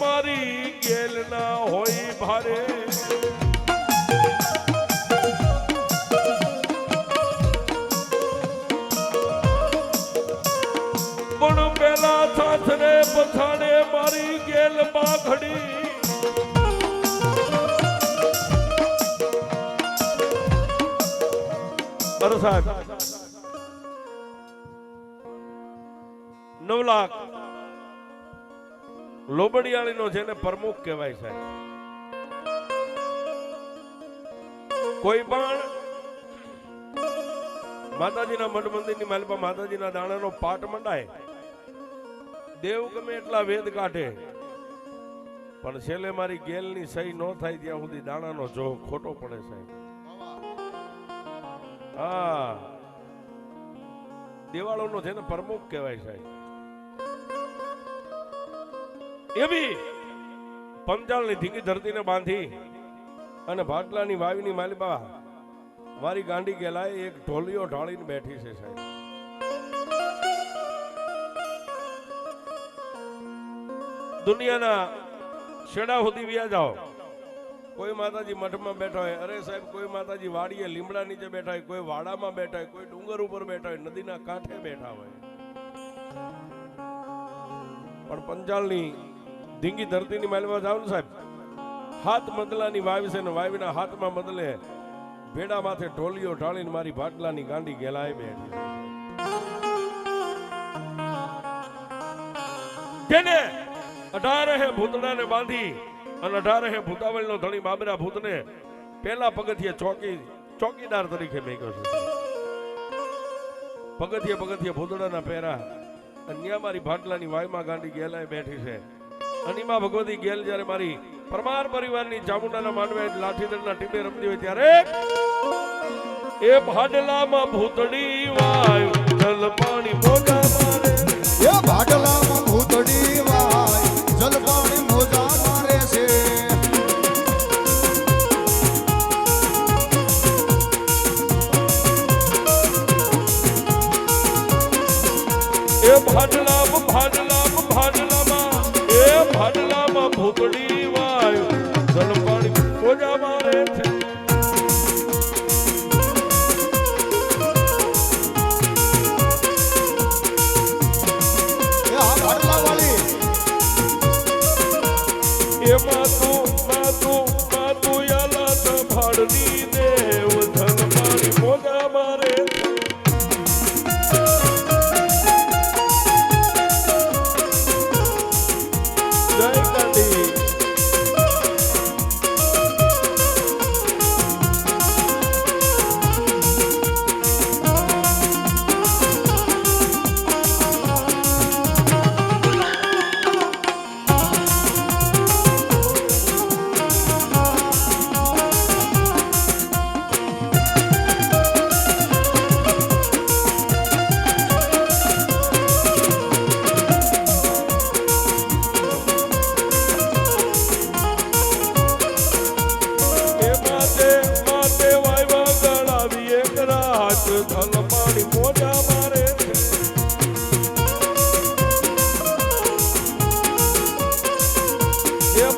મારી ગેલ ના હોય ભારે. પણ પેલા સાસરે પછાડે મારી ગેલ અરે સાહેબ, નવ લાખ લોબડિયાળીનો જેને પ્રમુખ કહેવાય સાહેબ. કોઈ પણ માતાજીના મઠ મંદિરની માલિકા માતાજીના દાણાનો પાટ મંડાય, દેવ ગમે એટલા વેદ કાઢે, પણ છેલ્લે મારી ગેલની સહી ન થાય ત્યાં સુધી દાણાનો જો ખોટો પડે સાહેબ. હા. દેવાળોનો જેને પ્રમુખ કહેવાય સાહેબ. એવી પંચાળની ધીંગી ધરતીને બાંધી અને ભાટલાની વાવીની માલિબા મારી ગાંડી ગેલાએ એક ઢોલિયો ઢાળીને બેઠી છે સાહેબ. દુનિયાના છેડા સુધી વ્યા જાઓ. કોઈ માતાજી મઠમાં બેઠા હોય, અરે સાહેબ, કોઈ માતાજી વાડીએ લીમડા નીચે બેઠા હોય, કોઈ વાડામાં બેઠા હોય, કોઈ ડુંગર ઉપર બેઠા હોય, નદીના કાંઠે બેઠા હોય. પણ પંચાળની ધીંગી ધરતીની માલમાં જાવ ને સાહેબ. હાથ મદલાની વાવી છે ને વાવીના હાથમાં મદલે ભેડા માથે ઢોલીઓ ઢાળીને મારી ભાટલાની ગાંડી ગેલાય બેઠી. તેને અઢારે હે ભૂતડાને બાંધી અને અઢારે હે ભૂતાવળનો ધણી બાબરા ભૂતને પેલા પગથિયે ચોકી, ચોકીદાર તરીકે મેક્યો છે. પગથિયે પગથિયે ભૂતડાના પહેરા અને ન્યા મારી ભાટલાની વાયમાં ગાંડી ગેલાય બેઠી છે. અનિમા ભગવતી ગેલ જ્યારે મારી પરમાર પરિવારની ચામુંડાના માનવે લાઠીદળના ટીમે રમતી હોય ત્યારે એ ભાડલામાં ભૂતડી વાય જલ પાણી મોજા મારે. એ ભાડલામાં ભૂતડી વાય જલપાણી મોજા મારે છે. એ ભાડલામાં ભાડલામાં ભાડલામાં ભાડલામાં ભૂતડી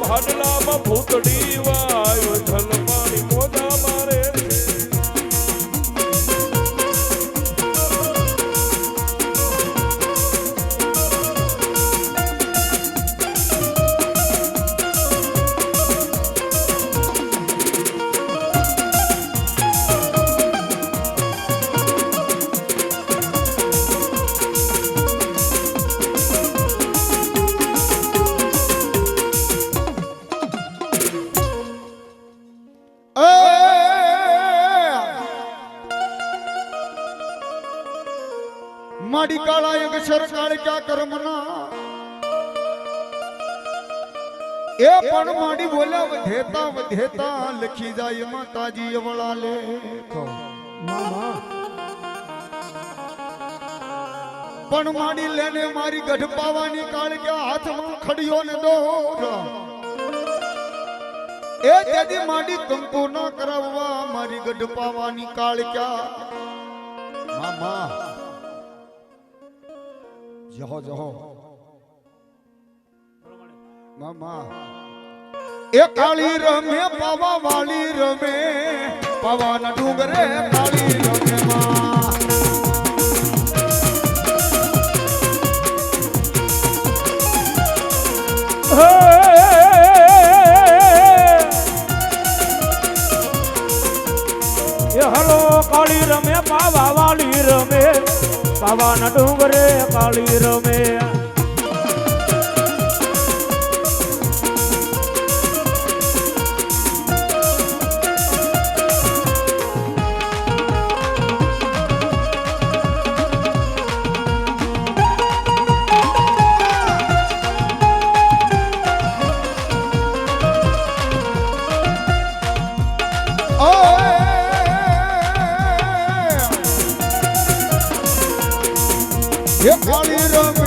એ ભાડલામાં ભૂતડી વાયો ધન કાળા યુગ સરકાર ક્યાં કર્મના એ પણ માડી બોલ્યા વધેતા વધેતા લખી જાય માતાજી અવળા લે પણ માડી લેને મારી ગઢ પાવાની કાળ ક્યાં હાથમાં ખડિયો ને દોર એ તેથી માડી કંકુ ન કરાવવા મારી ગઢ પાવાની કાળ ક્યાં મામા જહો જહો. મામા. એ કાળી રમે પાવા વાળી રમે. પવાના ડુંગરે કાળી રમે માં હલો, કાળી રમે પાવા વાળી રમે. પાવાના ડુંગરે કાળી રમે. એ કાળી